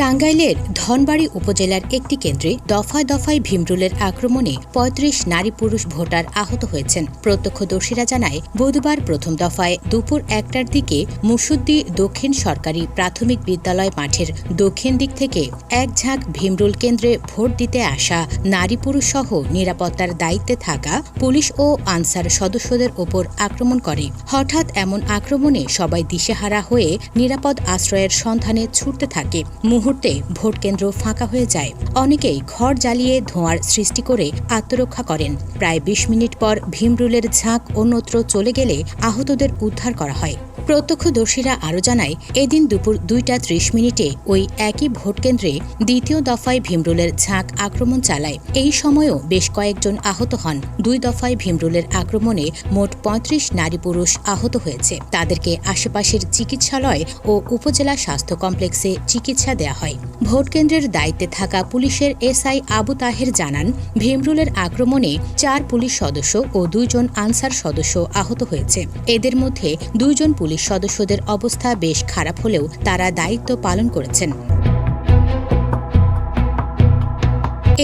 টাঙ্গাইলের ধনবাড়ি উপজেলার একটি কেন্দ্রে দফায় দফায় ভীমরুলের আক্রমণে পঁয়ত্রিশ নারী পুরুষ ভোটার আহত হয়েছেন। প্রত্যক্ষদর্শীরা জানায়, বুধবার প্রথম দফায় দুপুর একটার দিকে মুসুদ্দি দক্ষিণ সরকারি প্রাথমিক বিদ্যালয় মাঠের দক্ষিণ দিক থেকে এক ঝাঁক ভীমরুল কেন্দ্রে ভোট দিতে আসা নারী পুরুষ সহ নিরাপত্তার দায়িত্বে থাকা পুলিশ ও আনসার সদস্যদের ওপর আক্রমণ করে। হঠাৎ এমন আক্রমণে সবাই দিশেহারা হয়ে নিরাপদ আশ্রয়ের সন্ধানে ছুটতে থাকে। মুহূর্তে ভোট কেন্দ্র ফাঁকা হয়ে যায়। অনেকেই ঘর জ্বালিয়ে ধোঁয়ার সৃষ্টি করে আত্মরক্ষা করেন। প্রায় বিশ মিনিট পর ভীমরুলের ঝাঁক অন্যত্র চলে গেলে আহতদের উদ্ধার করা হয়। প্রত্যক্ষদর্শীরা আরও জানায়, এদিন দুপুর দুইটা ত্রিশ মিনিটে ওই একই ভোট কেন্দ্রে দ্বিতীয় দফায় ভীমরুলের ঝাঁক আক্রমণ চালায়। এই সময়ও বেশ কয়েকজন আহত হন। দুই দফায় ভীমরুলের আক্রমণে মোট পঁয়ত্রিশ নারী পুরুষ আহত হয়েছে। তাদেরকে আশেপাশের চিকিৎসালয় ও উপজেলা স্বাস্থ্য কমপ্লেক্সে চিকিৎসা দেয়া হয়। ভোট কেন্দ্রের দায়িত্বে থাকা পুলিশের এসআই আবু তাহের জানান, ভীমরুলের আক্রমণে চার পুলিশ সদস্য ও দুইজন আনসার সদস্য আহত হয়েছে। এদের মধ্যে দুইজন পুলিশ সদস্যদের অবস্থা বেশ খারাপ হলেও তারা দায়িত্ব পালন করেছেন।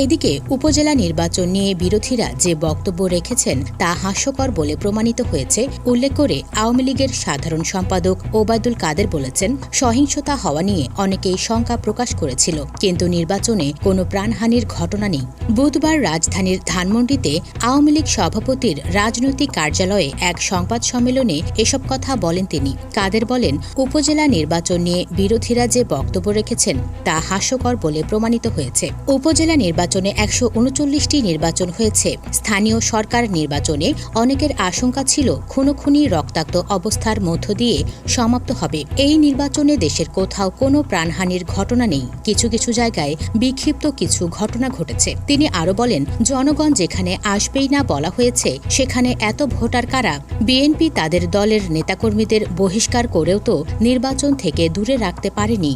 এদিকে উপজেলা নির্বাচন নিয়ে বিরোধীরা যে বক্তব্য রেখেছেন তা হাস্যকর বলে প্রমাণিত হয়েছে, উল্লেখ করে আওয়ামী লীগের সাধারণ সম্পাদক ওবায়দুল কাদের বলেছেন, সহিংসতা হওয়া নিয়ে অনেকেই শঙ্কা প্রকাশ করেছিল, কিন্তু নির্বাচনে কোনো প্রাণহানির ঘটনা নেই। বুধবার রাজধানীর ধানমন্ডিতে আওয়ামী লীগ সভাপতির রাজনৈতিক কার্যালয়ে এক সংবাদ সম্মেলনে এসব কথা বলেন তিনি। কাদের বলেন, উপজেলা নির্বাচন নিয়ে বিরোধীরা যে বক্তব্য রেখেছেন তা হাস্যকর বলে প্রমাণিত হয়েছে। উপজেলা নির্বাচনে একশো উনচল্লিশটি নির্বাচন হয়েছে। স্থানীয় সরকার নির্বাচনে অনেকের আশঙ্কা ছিল খুনোখুনি রক্তাক্ত অবস্থার মধ্য দিয়ে সমাপ্ত হবে। এই নির্বাচনে দেশের কোথাও কোনো প্রাণহানির ঘটনা নেই। কিছু কিছু জায়গায় বিক্ষিপ্ত কিছু ঘটনা ঘটেছে। তিনি আরও বলেন, জনগণ যেখানে আসবেই না বলা হয়েছে, সেখানে এত ভোটার কারা? বিএনপি তাদের দলের নেতাকর্মীদের বহিষ্কার করেও তো নির্বাচন থেকে দূরে রাখতে পারেনি।